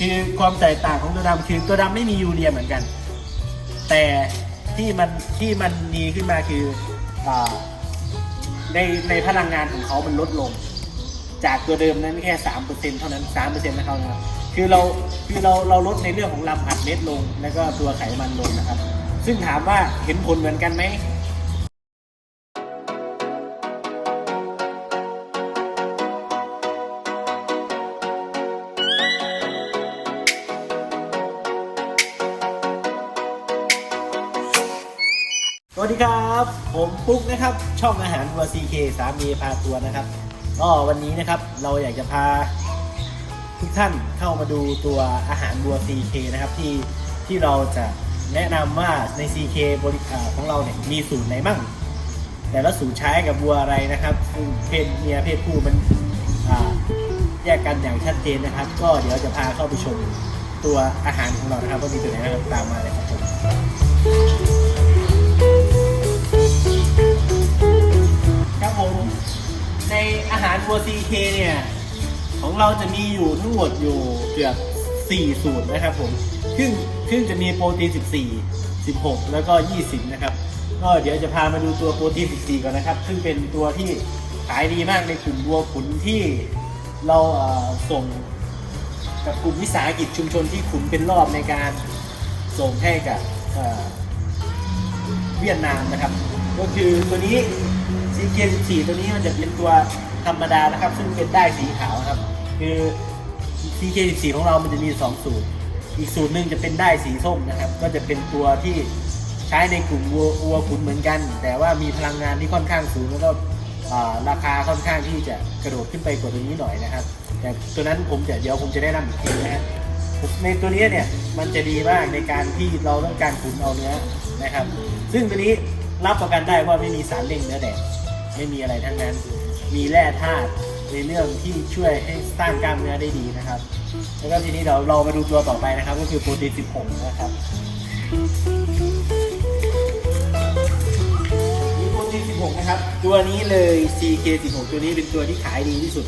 คือความแตกต่างของตัวดำคือตัวดำไม่มียูเรียเหมือนกัน แต่ที่มันที่มันดีขึ้นมาคืออาในในพลังงานของเขามันลดลง จากตัวเดิมนั้นแค่สามเปอร์เซ็นเท่านั้นสามเปอร์เซ็นต์นะครับคือเราคือเราเราลดในเรื่องของลำอัดเม็ดลง แล้วก็ตัวไขมันลงนะครับ ซึ่งถามว่าเห็นผลเหมือนกันไหม วัสดีครับ ผมปุ๊กนะครับ ช่องอาหารวัวซีเคสามีพาตัวนะครับ ก็วันนี้นะครับเราอยากจะพาทุกท่านเข้ามาดูตัวอาหารวัว CK นะครับที่ที่เราจะแนะนำว่าใน CK บริการของเราเนี่ยมีสูตรไหนบ้างแต่ละสูตรใช้กับวัวอะไรนะครับซึ่งเพศเมียเพศผู้มันแยกกันอย่างชัดเจนนะครับ ก็เดี๋ยวจะพาเข้าไปชมตัวอาหารของเรานะครับว่ามีตัวไหนนะครับตามมาเลยครับผม หารวัว CK เนี่ย ของเราจะมีอยู่ทั้งหมดอยู่เกือบ4สูตรนะครับผมครึ่งครึ่งจะมีโปรตีน 14 16 แล้วก็ 20 นะครับ ก็เดี๋ยวจะพามาดูตัวโปรตีน 14 ก่อนนะครับ ซึ่งเป็นตัวที่ขายดีมากในกลุ่มวัวขุนที่เราเส่งกับกลุ่มวิสาหกิจชุมชนที่ขุนเป็นรอบในการส่งให้กับเวียดนามนะครับ ก็คือตัวนี้ CK14 ตัวนี้มันจะเป็นตัวธรรมดานะครับ ซึ่งเป็นได้สีขาวครับ คือ CK14 ของเรามันจะมี 2 สูตร อีกสูตรหนึ่งจะเป็นได้สีส้มนะครับ ก็จะเป็นตัวที่ใช้ในกลุ่มวัววัวขุนเหมือนกัน แต่ว่ามีพลังงานที่ค่อนข้างสูงแล้วก็ราคาค่อนข้างที่จะกระโดดขึ้นไปกว่าตัวนี้หน่อยนะครับ แต่ตัวนั้นผมจะเดี๋ยวผมจะแนะนำอีกทีนะฮะในตัวนี้เนี่ยมันจะดีมากในการที่เราต้องการขุนเอาเนื้อนะครับ ซึ่งตัวนี้รับประกันได้ว่าไม่มีสารเร่งเนื้อแดง ไม่มีอะไรทั้งนั้น มีแร่ธาตุในเรื่องที่ช่วยให้สร้างกล้ามเนื้อได้ดีนะครับ แล้วก็ทีนี้เราเรามาดูตัวต่อไปนะครับ ก็คือโปรตีน 16 นะครับมีโปรตีน 16 นะครับ ตัวนี้เลย CK16 ตัวนี้เป็นตัวที่ขายดีที่สุด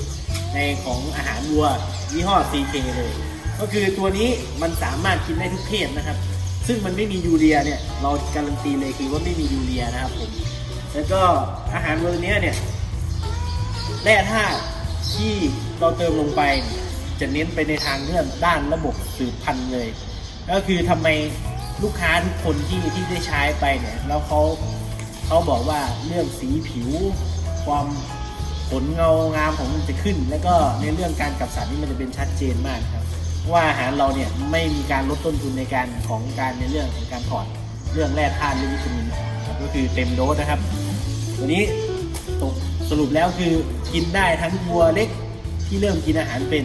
ในของอาหารวัวยี่ห้อ CK เลย ก็คือตัวนี้มันสามารถกินได้ทุกเพศนะครับ ซึ่งมันไม่มียูเรียเนี่ย เราการันตีเลยคือว่าไม่มียูเรียนะครับผม แล้วก็อาหารตัวเนี้เนี่ยแร่ธาตุที่เราเติมลงไป จะเน้นไปในทางเรื่องด้านระบบสืบพันธุ์เลย ก็คือทำไมลูกค้าทุกคนที่ที่ได้ใช้ไปเนี่ยแล้วเขาเขาบอกว่าเรื่องสีผิว ความขนเงางามของมันจะขึ้น แล้วก็ในเรื่องการกับสัตว์นี่มันจะเป็นชัดเจนมากครับว่าอาหารเราเนี่ยไม่มีการลดต้นทุนในการของการในเรื่องของการถอดเรื่องแร่ธาตุหรือวิตามินครับก็คือเต็มโดสนะครับ วันนี้สรุปแล้วคือกินได้ทั้งวัวเล็กที่เริ่มกินอาหารเป็น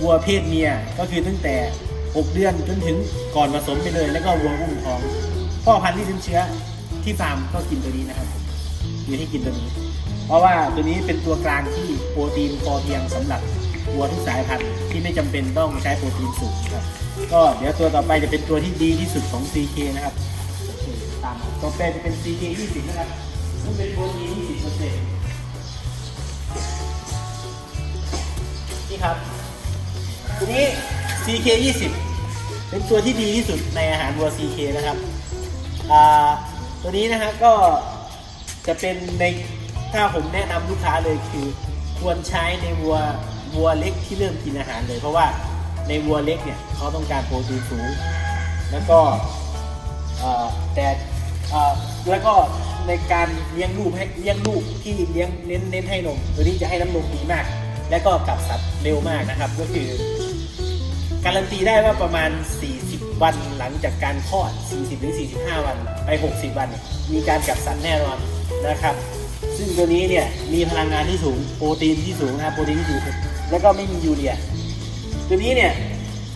วัวเพศเมียก็คือตั้งแต่ 6 เดือนจนถึงก่อนผสมไปเลย แล้วก็วัวอุ้มท้อง พ่อพันธุ์ที่เป็นเชื้อที่ฟาร์มก็กินตัวนี้นะครับมีให้กินตัวนี้ เพราะว่าตัวนี้เป็นตัวกลางที่โปรตีนพอเพียงสำหรับวัวทุกสายพันธุ์ที่ไม่จำเป็นต้องใช้โปรตีนสูงครับก็เดี๋ยวตัวต่อไปจะเป็นตัวที่ดีที่สุดของ CK นะครับโอเคตามต่อไปจะเป็น CK 20นะครับ ซึ่งเป็นโปรตีน20เปอร์เซ็นต์นี่ครับตัวนี้ CK 20เป็นตัวที่ดีที่สุดในอาหารวัว CK นะครับอ่าตัวนี้นะฮะก็จะเป็นในถ้าผมแนะนำลูกค้าเลยคือควรใช้ในวัววัวเล็กที่เริ่มกินอาหารเลย เพราะว่าในวัวเล็กเนี่ยเขาต้องการโปรตีนสูง แล้วก็แต่แล้วก็ ในการเลี้ยงลูกให้เลี้ยงลูกที่เลี้ยงเน้นเน้นให้นมตัวนี้จะให้น้ำนมดีมาก และก็กลับสัตว์เร็วมากนะครับ ก็คือ การันตีได้ว่าประมาณ 40 วันหลังจากการคลอด 40หรือ45 วันไป 60 วัน มีการกลับสัตว์แน่นอนนะครับ ซึ่งตัวนี้เนี่ยมีพลังงานที่สูงโปรตีนที่สูงนะครับโปรตีนที่สูงแล้วก็ไม่มียูเรีย ตัวนี้เนี่ย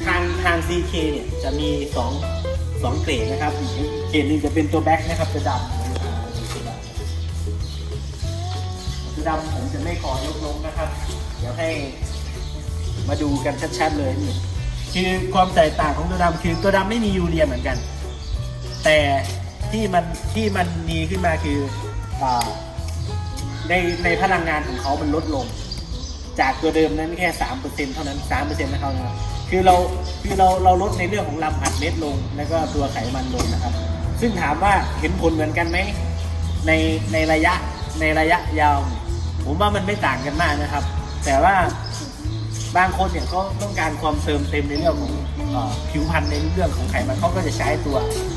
ทางทาง CK เนี่ยจะมี 2 2 เกรดนะครับเกรดหนึ่งจะเป็นตัวแบ็คนะครับจะดำ ดำผมจะไม่ขอยกลงนะครับ เดี๋ยวให้มาดูกันชัดๆเลยนี่คือความแตกต่างของตัวดำคือตัวดำไม่มียูเรียเหมือนกัน แต่ที่มันที่มันดีขึ้นมาคืออาในในพลังงานของเขามันลดลง จากตัวเดิมนั้นแค่สามเปอร์เซ็นเท่านั้นสามเปอร์เซ็นต์นะครับคคือเราคือเราเราลดในเรื่องของลำอัดเม็ดลง แล้วก็ตัวไขมันลงนะครับ ซึ่งถามว่าเห็นผลเหมือนกันไหมในในระยะในระยะยาว ผมว่ามันไม่ต่างกันมากนะครับ แต่ว่าบางคนเนี่ยเขาต้องการความเติมเต็มในเรื่องของอผิวพรรณในเรื่องของไขมันเขาก็จะใช้ตัว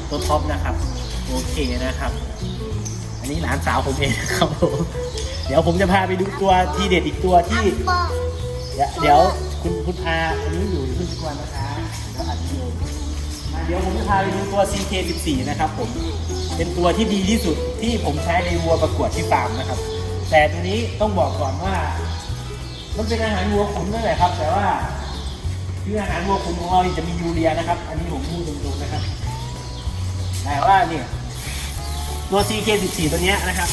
ตัวท็อปนะครับ โอเคนะครับ อันนี้หลานสาวผมเองนะครับผมเดี๋ยวผมจะพาไปดูตัวทีเด็ดอีกตัวที่ เดี๋ยวคุณคุณอาอันนี้อยู่ที่ทุกวันนะคะเดี๋ยวอัดวิดีโอเดี๋ยวผมจะพาไปดูตัว CK14 นะครับผมเป็นตัวที่ดีที่สุดที่ผมใช้ในวัวประกวดที่ฟาร์มนะครับ แต่ตัวนี้ต้องบอกก่อนว่า มันเป็นอาหารวัวขุนนั่นแหละครับ แต่ว่าคืออาหารวัวขุนของเราจะมียูเรียนะครับ อันนี้ผมพูดตรงๆนะครับแต่ว่าเนี่ยตัว CK14 ตัวเนี้ยนะครับ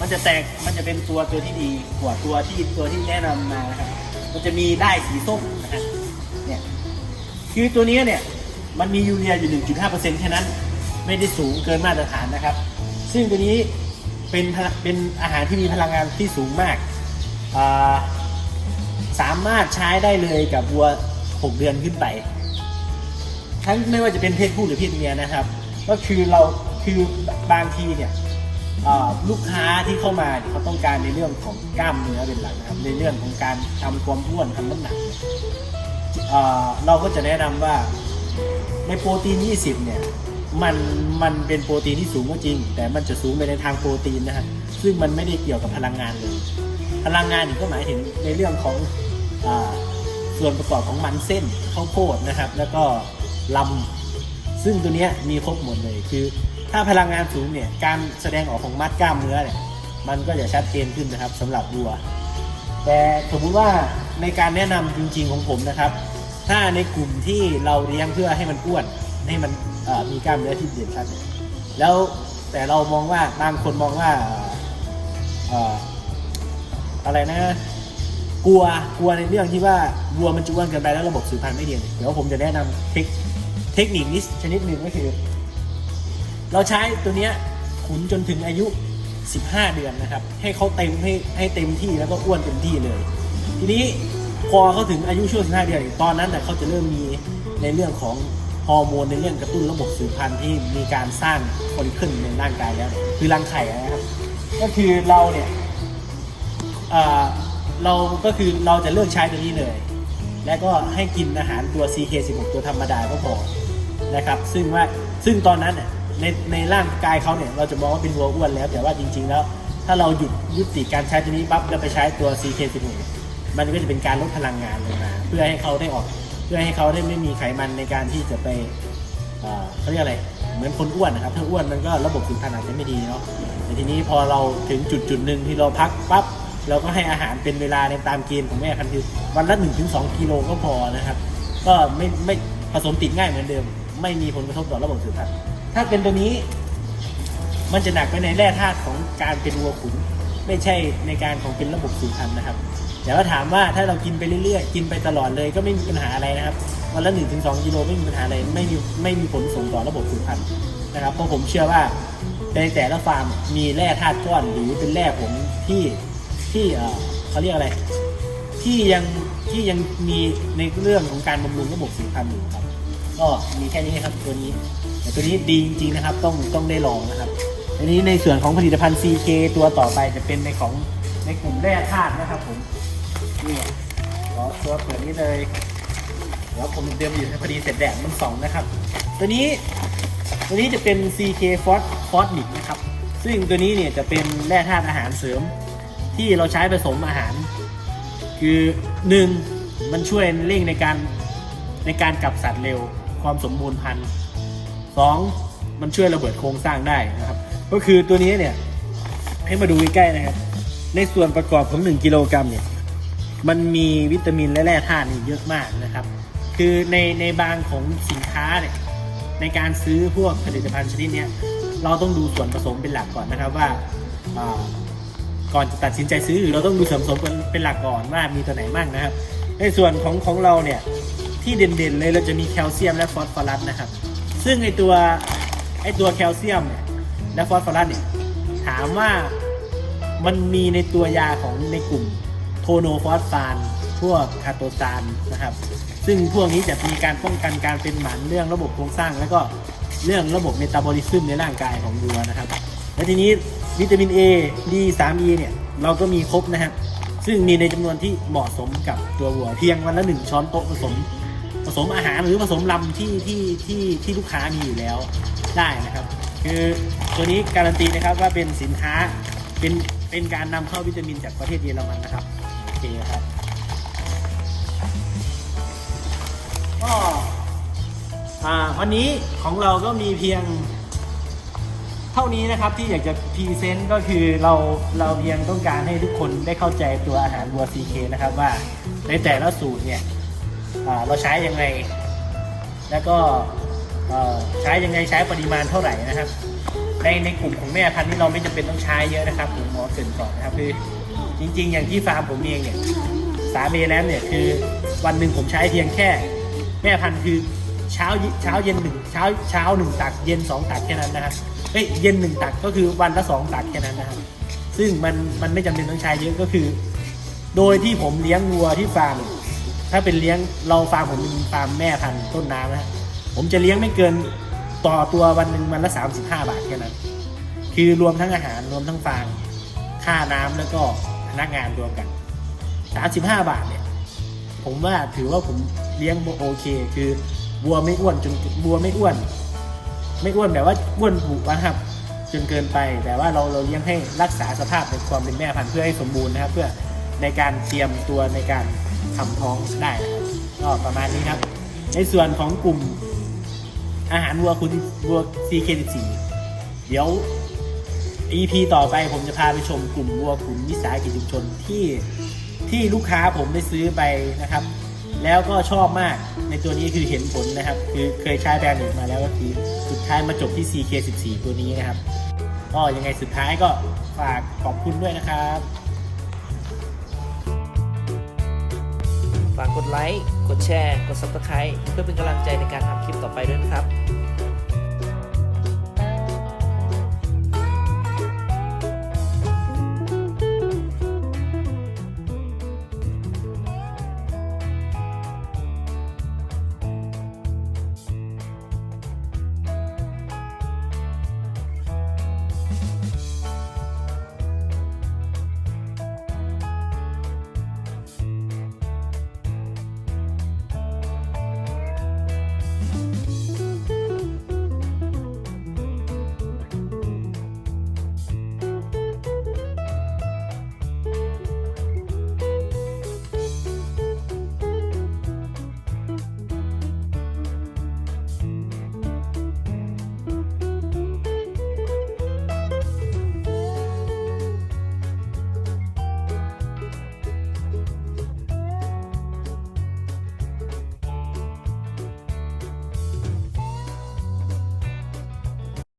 มันจะแตกมันจะเป็นตัวตัวที่ดีกว่าตัวที่ตัวที่แนะนำมานะครับ มันจะมีได้สีส้มนะฮะเนี่ยคือตัวนี้เนี่ยมันมียูเรียอยู่ 1.5%แค่นั้น ไม่ได้สูงเกินมาตรฐานนะครับ ซึ่งตัวนี้ เป็นเป็นอาหารที่มีพลังงานที่สูงมากาสามารถใช้ได้เลยกับวัว 6 เดือนขึ้นไป ทั้งไม่ว่าจะเป็นเพศผู้หรือเพศเมียนะครับ ก็คือเราคือบางทีเนี่ยลูกค้าที่เข้ามาเขาต้องการในเรื่องของกล้ามเนื้อเป็นหลักนะครับในเรื่องของการทำความอ้วนทำน้ำหนักเเอ่อเราก็จะแนะนำว่าในโปรตีน 20 เนี่ย มันมันเป็นโปรตีนที่สูงก็จริง แต่มันจะสูงไปในทางโปรตีนนะฮะซึ่งมันไม่ได้เกี่ยวกับพลังงานเลย พลังงานนี่ก็หมายถึงในเรื่องของอส่วนประกอบของมันเส้นข้าวโพดนะครับ แล้วก็ลำซึ่งตัวนี้มีครบหมดเลยคือ ถ้าพลังงานสูงเนี่ยการแสดงออกของมัดกล้ามเนื้อเนี่ยมันก็จะชัดเจนขึ้นนะครับสำหรับวัว แต่สมมุติว่าในการแนะนำจริง ๆของผมนะครับ ถ้าในกลุ่มที่เราเลี้ยงเพื่อให้มันอ้วน ให้มันมีกล้ามเนื้อที่เด่นชัดแล้วแต่เรามองว่าบางคนมองว่าอะไรนะ กลัวกลัวในเรื่องที่ว่าวัวมันจะอ้วนเกินไปแล้วระบบสืบพันธุ์ไม่ดีเดี๋ยวผมจะแนะนำเทคเทคนิคนี้ชนิดหนึ่งก็คือ เราใช้ตัวเนี้ยขุนจนถึงอายุ 15 เดือนนะครับ ให้เขาเต็มให้ให้เต็มที่แล้วก็อ้วนเต็มที่เลย ทีนี้พอเขาถึงอายุช่วง 15 เดือนตอนนั้นน่เขาจะเริ่มมีในเรื่องของ ฮอร์โมนในเรื่องกระตุ้นระบบสืบพันธุ์ที่มีการสร้างคอลลิขึ้นในร่างกายแล้ว คือรังไข่นะครับ ก็คือเราเนี่ยเราก็คือเราจะเลือกใช้ตัวนี้เลย แล้วก็ให้กินอาหารตัว CK16 ตัวธรรมดาก็พอนะครับ ซึ่งว่าซึ่งตอนนั้นเนี่ยในในร่างกายเขาเนี่ยเราจะมองว่าเป็นวัวอ้วนแล้ว แต่ว่าจริง ๆ แล้ว ถ้าเราหยุดยุติการใช้ตัวนี้ปั๊บแล้วไปใช้ตัว CK16 มันก็จะเป็นการลดพลังงานลงมาเพื่อให้เขาได้ออก เพื่อให้เขาได้ไม่มีไขมันในการที่จะไปเขาเรียกอะไรเหมือนคนอ้วนนะครับถ้าอ้วนมันก็ระบบสืบพันธุ์อาจจะไม่ดีเนาะแต่ทีนี้พอเราถึงจุดจุดหนึ่งที่เราพักปั๊บเราก็ให้อาหารเป็นเวลาในตามเกณฑ์ของแม่พันธุ์คือวันละ1นถึงสกิโลก็พอนะครับ ก็ไม่ไม่ผสมติดง่ายเหมือนเดิม ไม่มีผลกระทบต่อระบบสืบพันธุ์ถ้าเป็นตัวนี้ มันจะหนักไปในแร่ธาตุของการเป็นวัวขุน ไม่ใช่ในการของเป็นระบบสืบพันธุ์นะครับ แต่ว่าถามว่าถ้าเรากินไปเรื่อยๆ กินไปตลอดเลยก็ไม่มีปัญหาอะไรนะครับวันละ1นถึงสกิโลไม่มีปัญหาอะไรไม่มีไม่มีผลส่งต่อระบบสืบพันธุ์นะครับเพราะผมเชื่อว่าในแต่ละฟาร์มมีแร่ธาตุก้อนหรือเป็นแร่ผงที่ที่เอ่อเขาเรียกอะไร ที่ยังที่ยังมีในเรื่องของการบำรุงระบบสืบพันธุ์อยู่ครับ ก็มีแค่นี้ครับตัวนี้แต่ตัวนี้ดีจริงๆนะครับต้องต้องได้ลองนะครับอันนี้ในส่วนของผลิตภัณฑ์ CK ตัวต่อไปจะเป็นในของในกลุ่มแร่ธาตุนะครับผม นี่ขอตัวเปิดนี้เลยเดี๋ยวผมเตรียมอยู่ให้พอดีเสร็จแดดมันสองนะครับ ตัวนี้ตัวนี้จะเป็น CK f o s f o s m i c นะครับ ซึ่งตัวนี้เนี่ยจะเป็นแร่ธาตุอาหารเสริม ที่เราใช้ผสมอาหาร คือหนึ่งมันช่วยเร่งในการในการกลับสัตว์เร็วความสมบูรณ์พันธุ์สองมันช่วยระเบิดโครงสร้างได้นะครับ ก็คือตัวนี้เนี่ยให้มาดูใกล้ๆนะครับ ในส่วนประกอบของ 1 กิโลกรัมเนี่ย มันมีวิตามินและแร่ธาตุนี่เยอะมากนะครับ คือในในบางของสินค้าเนี่ยในการซื้อพวกผลิตภัณฑ์ชนิดนี้เราต้องดูส่วนผสมเป็นหลักก่อนนะครับว่าอ่าก่อนจะตัดสินใจซื้อเราต้องดูส่วนผสมเป็นหลักก่อนว่ามีตัวไหนบ้างนะครับ ในส่วนของของเราเนี่ยที่เด่นๆเลยเราจะมีแคลเซียมและฟอสฟอรัสนะครับ ซึ่งไอตัวไอตัวแคลเซียมเนี่ยและฟอสฟอรัสเนี่ยถามว่ามันมีในตัวยาของในกลุ่ม โทโนฟอสฟานพวกคาโตซานนะครับ ซึ่งพวกนี้จะมีการป้องกันการเป็นหมันเรื่องระบบโครงสร้าง แล้วก็เรื่องระบบเมตาบอลิซึมในร่างกายของวัวนะครับ และทีนี้วิตามิน A D 3 E เนี่ยเราก็มีครบนะครับ ซึ่งมีในจำนวนที่เหมาะสมกับตัววัวเพียงวันละหนึ่งช้อนโต๊ะผสม ผสมอาหารหรือผสมลำที่ที่ที่ที่ลูกค้ามีอยู่แล้วได้นะครับ คือตัวนี้การันตีนะครับว่าเป็นสินค้าเป็นเป็นการนำเข้าวิตามินจากประเทศเยอรมันนะครับ โอเคครับก็วันนี้ของเราก็มีเพียงเท่านี้นะครับที่อยากจะพรีเซนต์ก็คือเราเราเพียงต้องการให้ทุกคนได้เข้าใจตัวอาหารวัว CK นะครับว่าในแต่ละสูตรเนี่ยเราใช้ยังไง แล้วก็ใช้ยังไงใช้ปริมาณเท่าไหร่นะครับ ในในกลุ่มของแม่พันธุ์นี่เราไม่จำเป็นต้องใช้เยอะนะครับผมหมอเกรินก่อนนะครับคือ จริง ๆ อย่างที่ฟาร์มผมเองเนี่ยสามเมแล้วเนี่ยคือวันหนึ่งผมใช้เพียงแค่ แม่พันธุ์คือเช้าเช้าเย็นหนึ่งเช้าเช้าหนึ่งตักเย็นสองตักแค่นั้นนะครับเอ้ยเย็นหนึ่งตักก็คือวันละสองตักแค่นั้นนะครับซึ่งมันมันไม่จำเป็นต้องใช้เยอะก็คือ โดยที่ผมเลี้ยงวัวที่ฟาร์มถ้าเป็นเลี้ยงเราฟาร์มผมเป็นฟาร์มแม่พันธุ์ต้นน้ำนะผมจะเลี้ยงไม่เกินต่อตัววันหนึ่งวันละ 35 บาทแค่นั้น คือรวมทั้งอาหารรวมทั้งฟาง ค่าน้ำแล้วก็ พนักงานรวมกัน 35 บาทเนี่ยผมว่าถือว่าผมเลี้ยงโอเค คือวัวไม่อ้วนจนวัวไม่อ้วน ไม่อ้วนแบบว่าอ้วนบุนะครับจนเกินไป แต่ว่าเราเราเลี้ยงให้รักษาสภาพในความเป็นแม่พันธุ์เพื่อให้สมบูรณ์นะครับ เพื่อในการเตรียมตัวในการทำท้องได้นะครับก็ประมาณนี้ครับ ในส่วนของกลุ่มอาหารวัวคุณวัว CK14 เดี๋ยว EP ต่อไปผมจะพาไปชมกลุ่มวัวขุนวิสาหกิจชุมชนที่ที่ลูกค้าผมได้ซื้อไปนะครับ แล้วก็ชอบมากในตัวนี้คือเห็นผลนะครับ คือเคยใช้แบรนด์อื่นมาแล้วก็คือสุดท้ายมาจบที่ CK14 ตัวนี้นะครับก็ยังไงสุดท้ายก็ฝากขอบคุณด้วยนะครับ ฝากกดไลค์ กดแชร์ กด subscribe เพื่อเป็นกำลังใจในการทำคลิปต่อไปด้วยนะครับ